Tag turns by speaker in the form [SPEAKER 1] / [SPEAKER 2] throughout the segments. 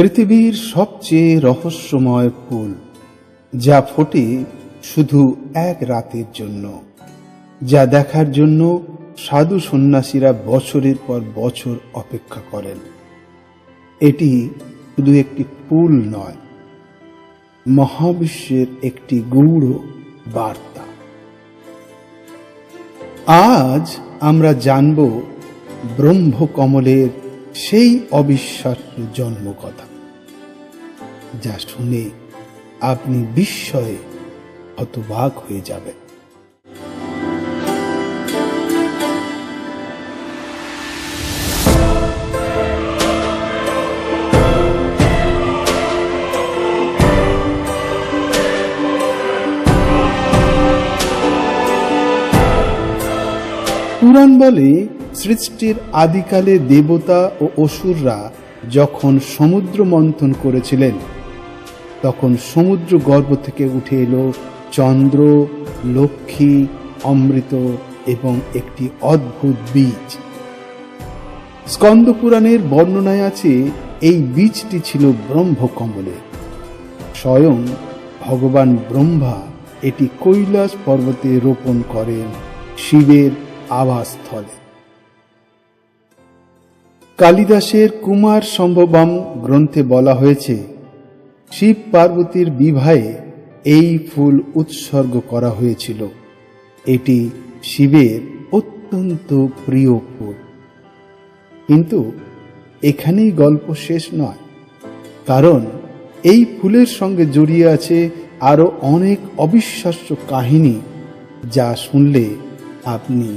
[SPEAKER 1] পৃথিবীর সবচেয়ে রহস্যময় ফুল, যা ফোটে শুধু এক রাতের জন্য, যা দেখার জন্য সাধু সন্ন্যাসীরা বছরের পর বছর অপেক্ষা করেন। এটি শুধু একটি ফুল নয়, মহাবিশ্বের একটি গৌড় বার্তা। আজ আমরা জানব ব্রহ্মকমলের সেই অবিশ্বাস্য জন্মকথা যা শুনে আপনি বিস্ময়ে হতবাক হয়ে যাবেন। পুরাণ বলে সৃষ্টির আদিকালে দেবতা ও অসুররা যখন সমুদ্র মন্থন করেছিলেন, তখন সমুদ্র গর্ভ থেকে উঠে এলো চন্দ্র, লক্ষ্মী, অমৃত এবং একটি অদ্ভুত বীজ। স্কন্দ পুরাণের বর্ণনায় আছে, এই বীজটি ছিল ব্রহ্মকমলে। স্বয়ং ভগবান ব্রহ্মা এটি কৈলাস পর্বতে রোপণ করেন শিবের আবাসস্থলে। কালিদাসের কুমার সম্ভবম গ্রন্থে বলা হয়েছে, শিব পার্বতীর বিবাহে এই ফুল উৎসর্গ করা হয়েছিল। এটি শিবের অত্যন্ত প্রিয় ফুল। কিন্তু এখানেই গল্প শেষ নয়, কারণ এই ফুলের সঙ্গে জড়িয়ে আছে আরও অনেক অবিশ্বাস্য কাহিনী যা শুনলে আপনি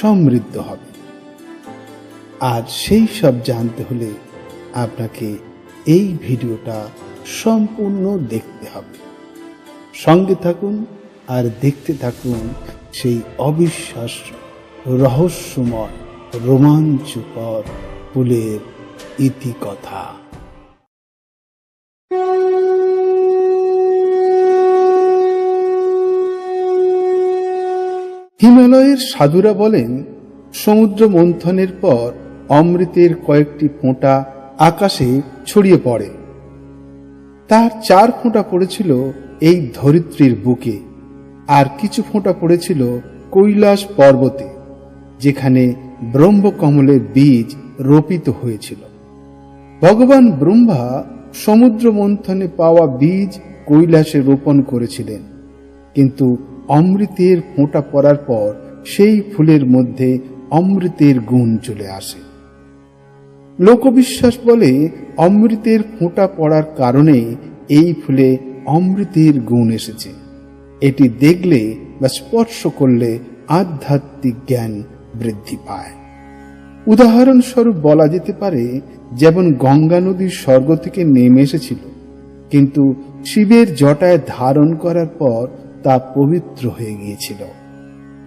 [SPEAKER 1] সমৃদ্ধ হবেন। আর সেই সব জানতে হলে আপনাকে এই ভিডিওটা সম্পূর্ণ দেখতে হবে। সঙ্গে থাকুন আর দেখতে থাকুন সেই অবিশ্বাস্য, রহস্যময়, রোমাঞ্চকর ফুলের ইতিকথা। হিমালয়ের সাধুরা বলেন সমুদ্র মন্থনের পর অমৃতের কয়েকটি ফোঁটা আকাশে ছড়িয়ে পড়ে। তার চার ফোঁটা পড়েছিল এই ধরিত্রীর বুকে, আর কিছু ফোঁটা পড়েছিল কৈলাস পর্বতে, যেখানে ব্রহ্মকমলের বীজ রোপিত হয়েছিল। ভগবান ব্রহ্মা সমুদ্র মন্থনে পাওয়া বীজ কৈলাসে রোপণ করেছিলেন, কিন্তু অমৃতের ফোঁটা পড়ার পর সেই ফুলের মধ্যে অমৃতের গুণ চলে আসে। লোকবিশ্বাস বলে অমৃতের ফোঁটা পড়ার কারণে এই ফুলে অমৃতের গুণ এসেছে। এটি দেখলে বা স্পর্শ করলে আধ্যাত্মিক জ্ঞান বৃদ্ধি পায়। উদাহরণস্বরূপ বলা যেতে পারে, যেমন গঙ্গা নদীর স্বর্গ থেকে নেমে এসেছিল, কিন্তু শিবের জটায় ধারণ করার পর তা পবিত্র হয়ে গিয়েছিল।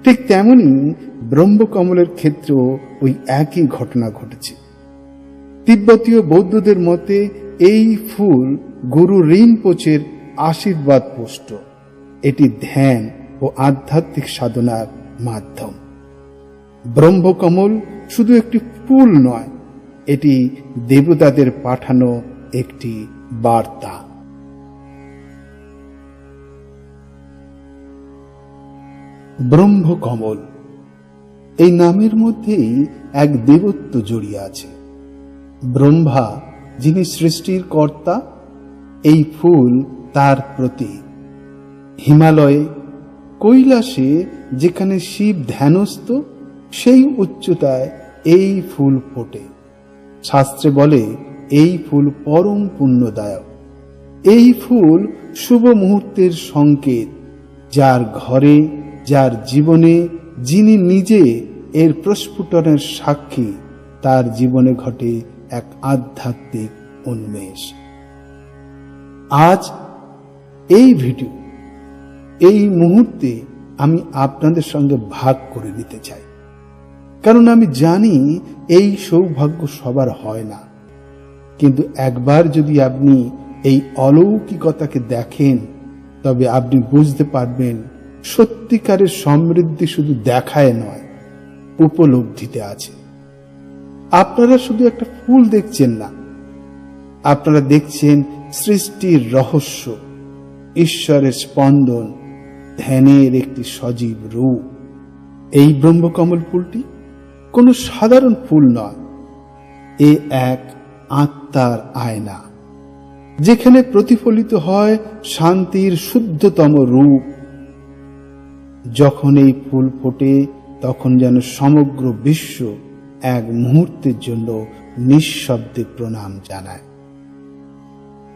[SPEAKER 1] ঠিক তেমনি ব্রহ্মকমলের ক্ষেত্রেও ওই একই ঘটনা ঘটেছে। তিব্বতীয় বৌদ্ধদের মতে, এই ফুল গুরু রিনপোচের আশীর্বাদ পুষ্ট। এটি ধ্যান ও আধ্যাত্মিক সাধনার মাধ্যম। ব্রহ্মকমল শুধু একটি ফুল নয়, এটি দেবতাদের পাঠানো একটি বার্তা। ব্রহ্মকমল, এই নামের মধ্যেই এক দেবত্ব জড়িয়ে আছে। ব্রহ্মা যিনি সৃষ্টির কর্তা, এই ফুল তার প্রতীক। হিমালয়ে কৈলাসে যেখানে শিব ধ্যানস্থ, সেই উচ্চতায় এই ফুল ফোটে। শাস্ত্রে বলে, এই ফুল পরম পুণ্যদায়ক। এই ফুল শুভ মুহূর্তের সংকেত, যার ঘরে, যার জীবনে যিনি নিজে এর প্রস্ফুটনের সাক্ষী, তার জীবনে ঘটে এক আধ্যাত্মিক উন্মেষ। আজ এই ভিডিও, এই মুহূর্তে আমি আপনাদের সঙ্গে ভাগ করে নিতে চাই। কারণ আমি জানি এই সৌভাগ্য সবার হয় না। কিন্তু একবার যদি আপনি এই অলৌকিকতাকে দেখেন, তবে আপনি বুঝতে পারবেন, সত্যিকারের সমৃদ্ধি শুধু দেখায় নয়, উপলব্ধিতে আছে। আপনারা শুধু একটা ফুল দেখছেন না। আপনারা দেখছেন সৃষ্টির রহস্য, ঈশ্বরের স্পন্দন, ধ্যানের একটি সজীব রূপ। এই ব্রহ্মকমল ফুলটি কোনো সাধারণ ফুল নয়, এ এক আত্মার আয়না, যেখানে প্রতিফলিত হয় শান্তির শুদ্ধতম রূপ। যখন এই ফুল ফোটে, তখন যেন সমগ্র বিশ্ব এক মুহূর্তের জন্য নিঃশব্দে প্রণাম জানায়।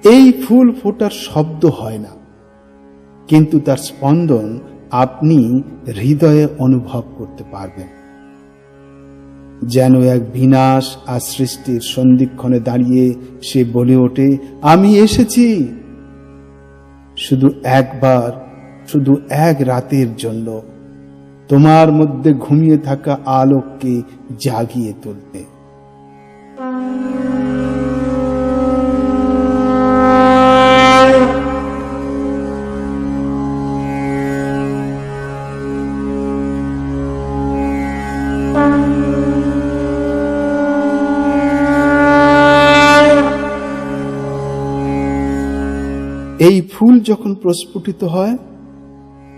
[SPEAKER 1] এই ফুল ফোটার শব্দ হয় না, কিন্তু তার স্পন্দন আপনি হৃদয়ে অনুভব করতে পারবেন। যেন এক বিনাশ আর সৃষ্টির সন্ধিক্ষণে দাঁড়িয়ে সে বলে ওঠে, আমি এসেছি। শুধু একবার, শুধু এক রাতের জন্য তোমার মধ্যে ঘুমিয়ে থাকা আলোককে জাগিয়ে তুলতে। এই ফুল যখন প্রস্ফুটিত হয়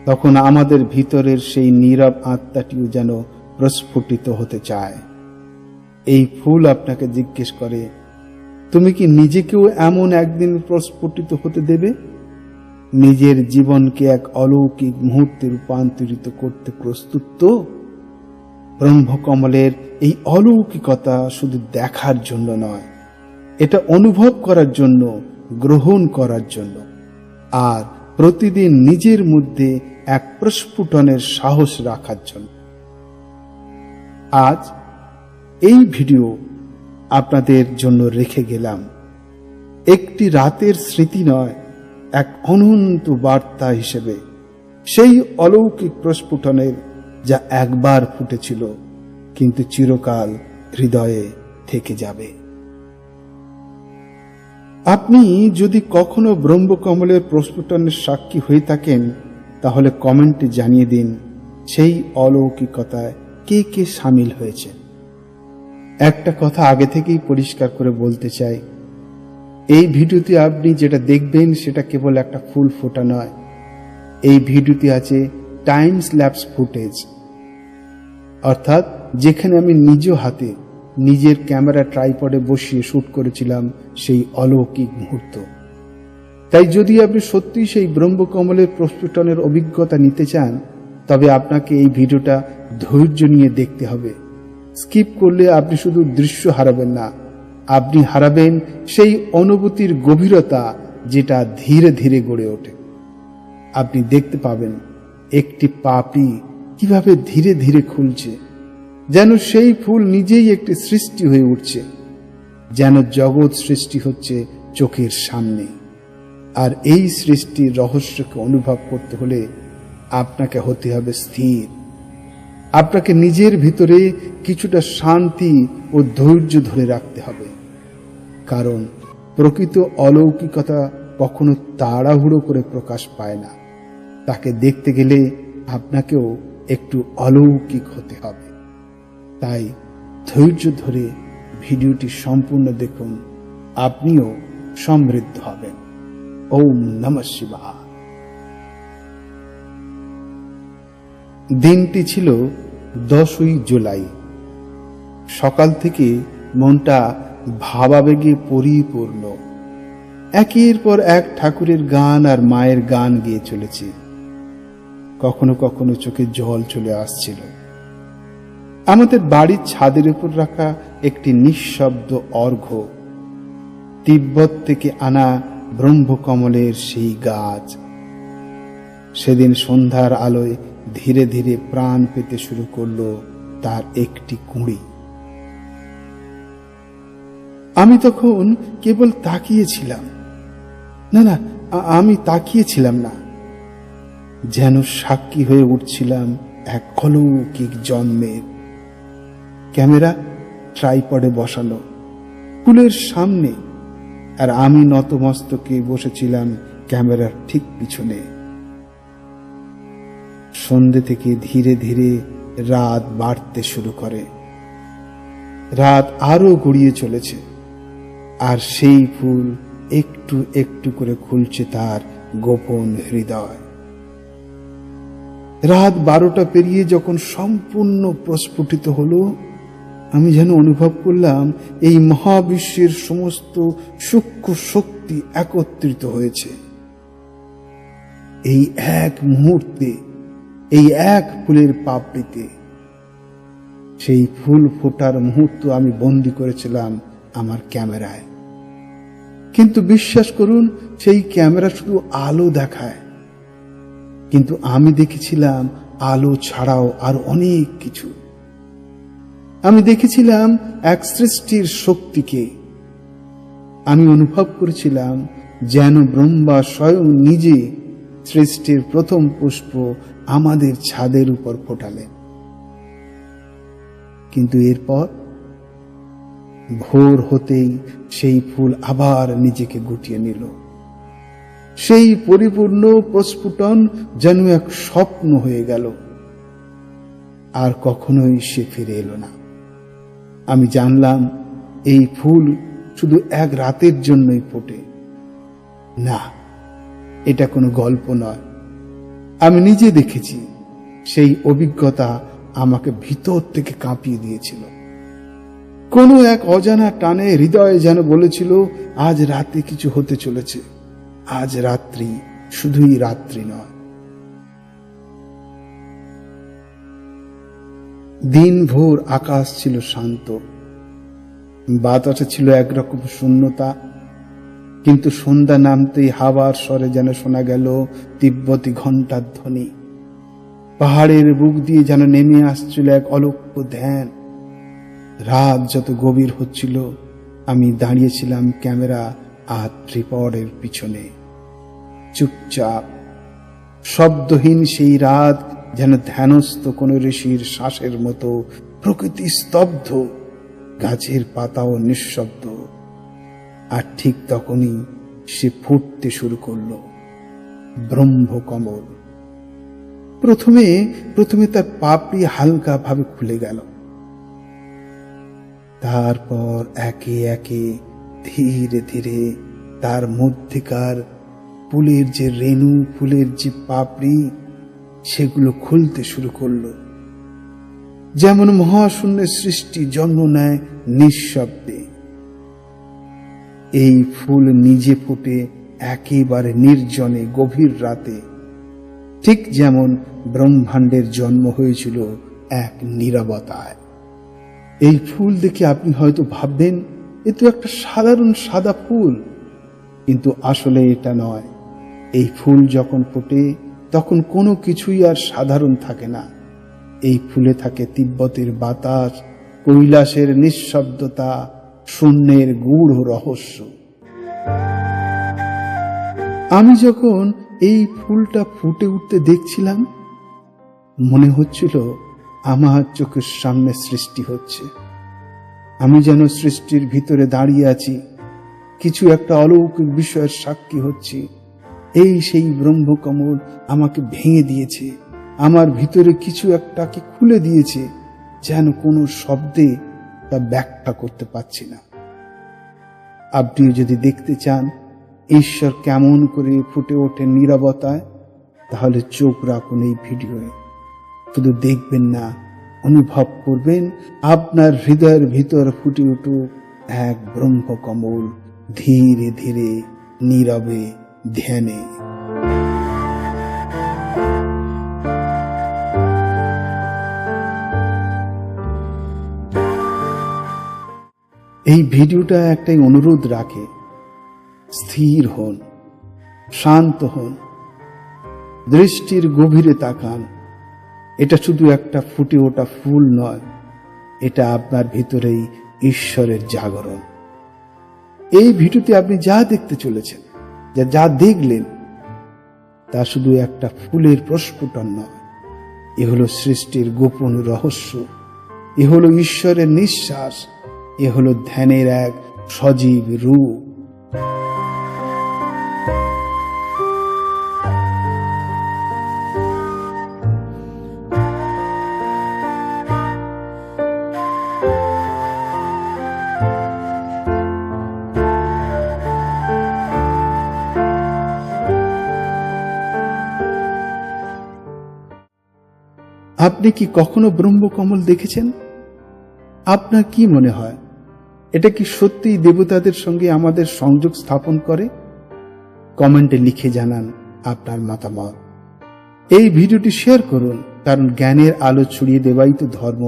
[SPEAKER 1] তখন আমাদের ভিতরের সেই নীরব আত্মাটিও যেন প্রস্ফুটিত হতে চায়। এই ফুল আপনাকে জিজ্ঞেস করে, তুমি কি নিজেকেও এমন একদিন প্রস্ফুটিত হতে দেবে? নিজের জীবনকে এক অলৌকিক মুহূর্তে রূপান্তরিত করতে প্রস্তুত তো? ব্রহ্মকমলের এই অলৌকিকতা শুধু দেখার জন্য নয়, এটা অনুভব করার জন্য, গ্রহণ করার জন্য। আর প্রতিদিন নিজের মধ্যে এক প্রস্ফুটনের সাহস রাখার জন্য। আজ এই ভিডিও আপনাদের জন্য রেখে গেলাম। একটি রাতের স্মৃতি নয়, এক অনন্ত বার্তা হিসেবে। সেই অলৌকিক প্রস্ফুটনের যা একবার ফুটেছিল, কিন্তু চিরকাল হৃদয়ে থেকে যাবে। আপনি যদি কখনো ব্রহ্মকমলের প্রস্ফুটনের সাক্ষী হয়ে থাকেন, তাহলে কমেন্টে জানিয়ে দিন, সেই অলৌকিকতায় কে কে সামিল হয়েছে। একটা কথা আগে থেকেই পরিষ্কার করে বলতে চাই। এই ভিডিওতে আপনি যেটা দেখবেন, সেটা কেবল একটা ফুল ফোটা নয়। এই ভিডিওতে আছে টাইম স্ল্যাপস ফুটেজ অর্থাৎ যেখানে আমি নিজ হাতে নিজের ক্যামেরা ট্রাইপডে বসিয়ে শ্যুট করেছিলাম সেই অলৌকিক মুহূর্ত। তাই যদি আপনি সত্যি সেই ব্রহ্মকমলের প্রস্ফুটনের অভিজ্ঞতা নিতে চান, তবে আপনাকে এই ভিডিওটা ধৈর্য নিয়ে দেখতে হবে। স্কিপ করলে আপনি শুধু দৃশ্য হারাবেন না, আপনি হারাবেন সেই অনুভূতির গভীরতা যেটা ধীরে ধীরে গড়ে ওঠে। আপনি দেখতে পাবেন একটি পাপড়ি কীভাবে ধীরে ধীরে খুলছে। যেন সেই ফুল নিজেই একটি সৃষ্টি হয়ে উঠছে, যেন জগৎ সৃষ্টি হচ্ছে চোখের সামনে। আর এই সৃষ্টির রহস্যকে অনুভব করতে হলে আপনাকে হতে হবে স্থির। আপনাকে নিজের ভিতরে কিছুটা শান্তি ও ধৈর্য ধরে রাখতে হবে। কারণ প্রকৃত অলৌকিকতা কখনো তাড়াহুড়ো করে প্রকাশ পায় না। তাকে দেখতে গেলে আপনাকেও একটু অলৌকিক হতে হবে। তাই ধৈর্য ধরে ভিডিওটি সম্পূর্ণ দেখুন। আপনিও সমৃদ্ধ হবেন। ওম নম শিবা দিনটি ছিল দশই জুলাই। সকাল থেকে মনটা ভাবাবেগে পরিপূর্ণ। একের পর এক ঠাকুরের গান আর মায়ের গান গিয়ে চলেছে। কখনো কখনো চোখে জল চলে আসছিল। আমাদের বাড়ির ছাদের উপর রাখা একটি নিঃশব্দ অর্ঘ তিব্বত থেকে আনা ব্রহ্মকমলের সেই গাছ। সেদিন সন্ধ্যার আলোয় ধীরে ধীরে প্রাণ পেতে শুরু করল তার একটি কুঁড়ি। আমি তখন কেবল তাকিয়েছিলাম। না না আমি তাকিয়েছিলাম না। যেন সাক্ষী হয়ে উঠছিলাম এক অলৌকিক জন্মের। ক্যামেরা ট্রাইপডে বসানো ফুলের সামনে আর আমি নতমস্তকে বসেছিলাম ক্যামেরার ঠিক পিছনে। সন্ধে থেকে ধীরে ধীরে রাত বাড়তে শুরু করে। রাত আরও গড়িয়ে চলেছে। আর সেই ফুল একটু একটু করে খুলছে তার গোপন হৃদয়। রাত বারোটা পেরিয়ে যখন সম্পূর্ণ প্রস্ফুটিত হলো আমি যেন অনুভব করলাম এই মহাবিশ্বের সমস্ত সূক্ষ্ম শক্তি একত্রিত হয়েছে। এই এক মুহূর্তে, এই এক ফুলের পাপড়িতে, সেই ফুল ফোটার মুহূর্ত আমি বন্দি করেছিলাম আমার ক্যামেরায়। কিন্তু বিশ্বাস করুন, সেই ক্যামেরা শুধু আলো দেখায়। কিন্তু আমি দেখেছিলাম আলো ছাড়াও আর অনেক কিছু। আমি দেখেছিলাম এক সৃষ্টির শক্তিকে। আমি অনুভব করেছিলাম যেন ব্রহ্মা স্বয়ং নিজে সৃষ্টির প্রথম পুষ্প আমাদের ছাদের উপর ফোটালেন। কিন্তু এরপর ভোর হতেই সেই ফুল আবার নিজেকে গুটিয়ে নিল। সেই পরিপূর্ণ প্রস্ফুটন যেন এক স্বপ্ন হয়ে গেল। আর কখনোই সে ফিরে এলো না। আমি জানলাম, এই ফুল শুধু এক রাতের জন্যই ফোটে। না, এটা কোনো গল্প নয়। আমি নিজে দেখেছি, সেই অভিজ্ঞতা আমাকে ভিতর থেকে কাঁপিয়ে দিয়েছিল। কোনো এক অজানা টানে হৃদয়ে যেন বলেছিল, আজ রাতে কিছু হতে চলেছে। আজ রাত্রি শুধুই রাত্রি নয়। দিন ভোর আকাশ ছিল শান্ত। বাতাসে ছিল একরকম শূন্যতা। কিন্তু সন্ধ্যা নামতেই হাওয়ার স্বরে যেন শোনা গেল তিব্বতী ঘণ্টার ধ্বনি। পাহাড়ের বুক দিয়ে যেন নেমে আসছিল এক অলক্ষ্য ধ্যান। রাত যত গভীর হচ্ছিল, আমি দাঁড়িয়েছিলাম ক্যামেরা আর ট্রিপডের পিছনে। চুপচাপ, শব্দহীন সেই রাত যেন ধ্যানস্থ কোন ঋষির শ্বাসের মতো প্রকৃতি স্তব্ধ, গাছের পাতাও নিঃশব্দ। আর ঠিক তখনই সে ফুটতে শুরু করল, ব্রহ্মকমল। প্রথমে প্রথমে তার পাপড়ি হালকা ভাবে খুলে গেল। তারপর একে একে ধীরে ধীরে তার মধ্যেকার ফুলের যে রেণু, ফুলের যে পাপড়ি সেগুলো খুলতে শুরু করল। যেমন মহাশূন্যের সৃষ্টি জন্ম নেয় নিঃশব্দে। এই ফুল নিজে ফুটে একেবারে নির্জনে গভীর রাতে। ঠিক যেমন ব্রহ্মাণ্ডের জন্ম হয়েছিল এক নিরবতায়। এই ফুল দেখে আপনি হয়তো ভাববেন, এ তো একটা সাধারণ সাদা ফুল। কিন্তু আসলে এটা নয়। এই ফুল যখন ফোটে তখন কোনো কিছুই আর সাধারণ থাকে না। এই ফুলে থাকে তিব্বতের বাতাস, কৈলাসের নিঃশব্দতা, শূন্যের গূঢ় রহস্য। আমি যখন এই ফুলটা ফুটে উঠতে দেখছিলাম, মনে হচ্ছিল আমার চোখের সামনে সৃষ্টি হচ্ছে। আমি যেন সৃষ্টির ভিতরে দাঁড়িয়ে আছি, কিছু একটা অলৌকিক বিষয়ের সাক্ষী হচ্ছি। এই সেই ব্রহ্মকমল আমাকে ভেঙে দিয়েছে। আমার ভিতরে কিছু একটাকে খুলে দিয়েছে, যেন কোনো শব্দে তা ব্যাখ্যা করতে পারছি না। আপনিও যদি দেখতে চান, ঈশ্বর কেমন করে ফুটে ওঠে নিরবতায়, তাহলে চোখ রাখুন এই ভিডিওয়ে। শুধু দেখবেন না, অনুভব করবেন আপনার হৃদয়ের ভিতর ফুটে উঠুক এক ব্রহ্মকমল ধীরে ধীরে নীরবে ধ্যানে। এই ভিডিওটা একটাই অনুরোধ রাখে, স্থির হন, শান্ত হন, দৃষ্টির গভীরে তাকান। এটা শুধু একটা ফুটে ওঠা ফুল নয়, এটা আপনার ভিতরেই ঈশ্বরের জাগরণ। এই ভিডিওতে আপনি যা দেখতে চলেছেন যা যা দেখলেন, তা শুধু একটা ফুলের প্রস্ফুটন নয়। এ হলো সৃষ্টির গোপন রহস্য। এ হলো ঈশ্বরের নিঃশ্বাস। এ হলো ধ্যানের এক সজীব রূপ। আপনি কি কখনো ব্রহ্মকমল দেখেছেন? আপনার কি মনে হয়? এটা কি সত্যিই দেবতাদের সঙ্গে আমাদের সংযোগ স্থাপন করে? কমেন্টে লিখে জানান আপনার মতামত। এই ভিডিওটি শেয়ার করুন, কারণ জ্ঞানের আলো ছড়িয়ে দেওয়াই তো ধর্ম।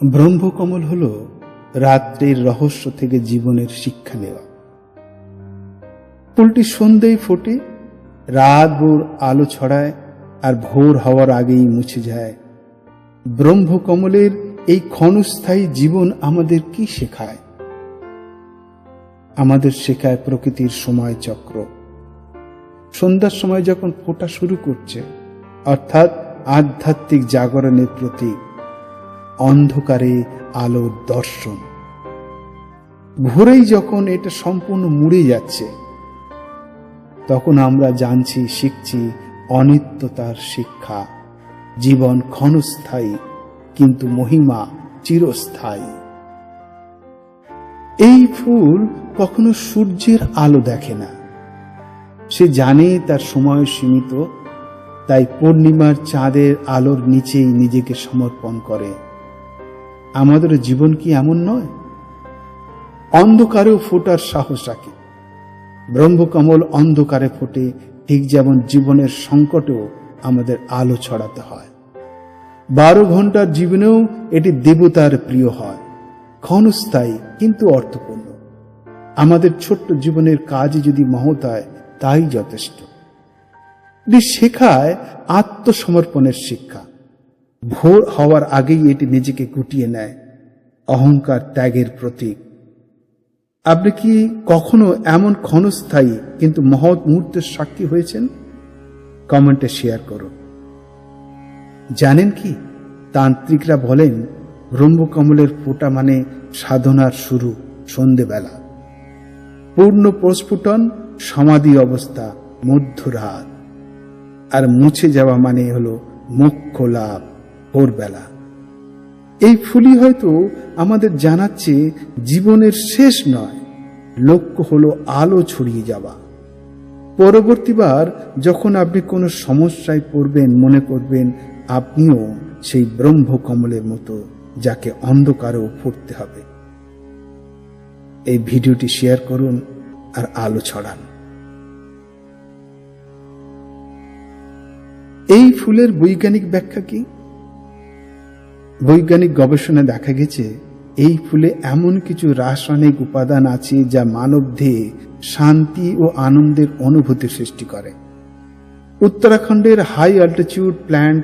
[SPEAKER 1] ব্রহ্মকমল হল রাত্রির রহস্য থেকে জীবনের শিক্ষা নেওয়া। ফুলটি সন্ধ্যেই ফোটে, রাত ভোর আলো ছড়ায়, আর ভোর হওয়ার আগেই মুছে যায়। ব্রহ্মকমলের এই ক্ষণস্থায়ী জীবন আমাদের কি শেখায়? আমাদের শেখায় প্রকৃতির সময় চক্র সন্ধ্যার সময় যখন ফোটা শুরু করছে, অর্থাৎ আধ্যাত্মিক জাগরণের প্রতীক অন্ধকারে আলোর দর্শন। ভোরেই যখন এটা সম্পূর্ণ মুড়ে যাচ্ছে, তখন আমরা জানছি, শিখছি অনিত্যতার শিক্ষা। জীবন ক্ষণস্থায়ী, কিন্তু মহিমা চিরস্থায়ী। এই ফুল কখনো সূর্যের আলো দেখে না। সে জানে তার সময় সীমিত, তাই পূর্ণিমার চাঁদের আলোর নিচেই নিজেকে সমর্পণ করে। আমাদের জীবন কি এমন নয়? অন্ধকারেও ফোটার সাহস রাখে। ব্রহ্মকমল অন্ধকারে ফোটে, ঠিক যেমন জীবনের সংকটেও আমাদের আলো ছড়াতে হয়। বারো ঘণ্টার জীবনেও এটি দেবতার প্রিয় হয়, ক্ষণস্থায়ী কিন্তু অর্থপূর্ণ। আমাদের ছোট্ট জীবনের কাজে যদি মহৎ হয় তাই যথেষ্ট। এটি শেখায় আত্মসমর্পণের শিক্ষা। ভোর হওয়ার আগেই এটি নিজেকে গুটিয়ে নেয়। অহংকার ত্যাগের প্রতীক। আপনি কি কখনো এমন ক্ষণস্থায়ী কিন্তু মহৎ মুহূর্তের সাক্ষী হয়েছেন? কমেন্টে শেয়ার করুন। জানেন কি? তান্ত্রিকরা বলেন, ব্রহ্মকমলের ফোটা মানে সাধনার শুরু, সন্ধেবেলা। পূর্ণ প্রস্ফুটন, সমাধি অবস্থা, মধ্যরাত। আর মুছে যাওয়া মানে হলো মোক্ষ লাভ। ভোরবেলা। এই ফুলই হয়তো আমাদের জানাচ্ছে জীবনের শেষ নয়। লক্ষ্য হলো আলো ছড়িয়ে যাওয়া। পরবর্তীবার যখন আপনি কোনো সমস্যায় পড়বেন, মনে করবেন, আপনিও সেই ব্রহ্মকমলের মতো যাকে অন্ধকারেও ফুটতে হবে। এই ভিডিওটি শেয়ার করুন আর আলো ছড়ান। এই ফুলের বৈজ্ঞানিক ব্যাখ্যা কি? বৈজ্ঞানিক গবেষণায় দেখা গেছে, এই ফুলে এমন কিছু রাসায়নিক উপাদান আছে যা মানব দেহে শান্তি ও আনন্দের অনুভূতি সৃষ্টি করে। উত্তরাখণ্ডের high altitude plant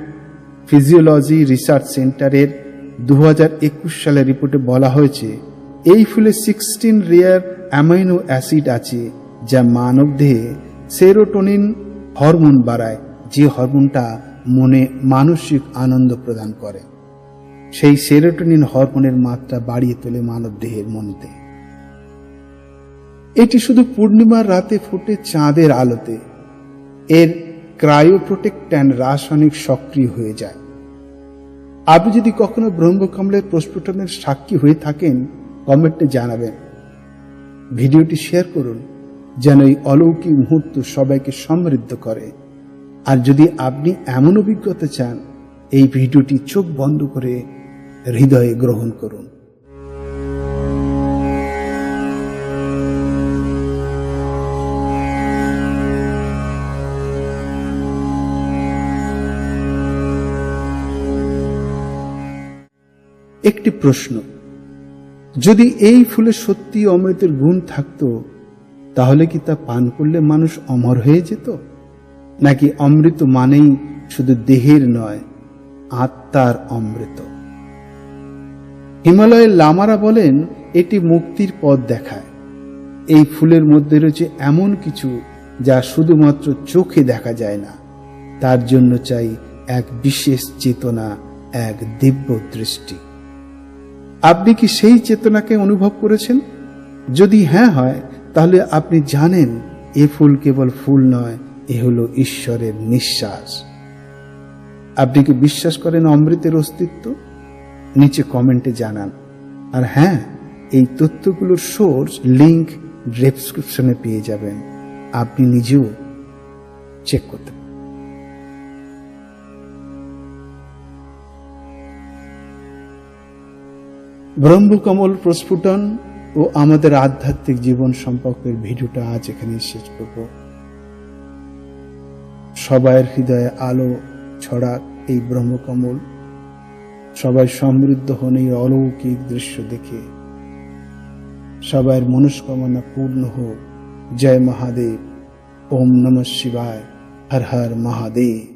[SPEAKER 1] physiology research সেন্টারের দু হাজার একুশ সালের রিপোর্টে বলা হয়েছে, এই ফুলে সিক্সটিন রেয়ার অ্যামাইনো অ্যাসিড আছে যা মানব দেহে সেরোটোনিন হরমোন বাড়ায়, যে হরমোনটা মনে মানসিক আনন্দ প্রদান করে। সেই সেরোটোনিন হরমোনের মাত্রা বাড়িয়ে তোলে মানব দেহের মনতে। এটি শুধু পূর্ণিমার রাতে ফুটে চাঁদের আলোতে। এর ক্রায়োপ্রোটেক্ট্যান্ট রাসায়নিক সক্রিয় হয়ে যায়। আপনি যদি কখনো ব্রহ্মকমলের প্রস্ফুটনের সাক্ষী হয়ে থাকেন, কমেন্টে জানাবেন। ভিডিওটি শেয়ার করুন, যেন এই অলৌকিক মুহূর্ত সবাইকে সমৃদ্ধ করে। আর যদি আপনি এমন অভিজ্ঞতা চান, এই ভিডিওটি চোখ বন্ধ করে হৃদয়ে গ্রহণ করুন। একটি প্রশ্ন, যদি এই ফুলে সত্যি অমৃতের গুণ থাকতো, তাহলে কি তা পান করলে মানুষ অমর হয়ে যেত? নাকি অমৃত মানেই শুধু দেহের নয়, আত্মার অমৃত? হিমালয়ের লামারা বলেন, এটি মুক্তির পথ দেখায়। এই ফুলের মধ্যে রয়েছে এমন কিছু যা শুধুমাত্র চোখে দেখা যায় না। তার জন্য চাই এক বিশেষ চেতনা, এক দিব্য দৃষ্টি। আপনি কি সেই চেতনাকে অনুভব করেছেন? যদি হ্যাঁ হয়, তাহলে আপনি জানেন, এ ফুল কেবল ফুল নয়, এ হলো ঈশ্বরের নিঃশ্বাস। আপনি কি বিশ্বাস করেন অমৃতের অস্তিত্ব? নিচে কমেন্টে জানান। আর হ্যাঁ এই তথ্যগুলোর সোর্স লিংক ডেসক্রিপশনে পেয়ে যাবেন। আপনি নিজেও চেক করতে। ব্রহ্মকমল প্রস্ফুটন ও আমাদের আধ্যাত্মিক জীবন সম্পর্কের ভিডিওটা আজ এখানে শেষ করব। সবাইয়ের হৃদয়ে আলো ছড়াক এই ব্রহ্মকমল। সবাই সমৃদ্ধ হন এই অলৌকিক দৃশ্য দেখে। সবাইয়ের মনস্কামনা পূর্ণ হোক। জয় মহাদেব। ওম নম শিবায়। হর হর মহাদেব।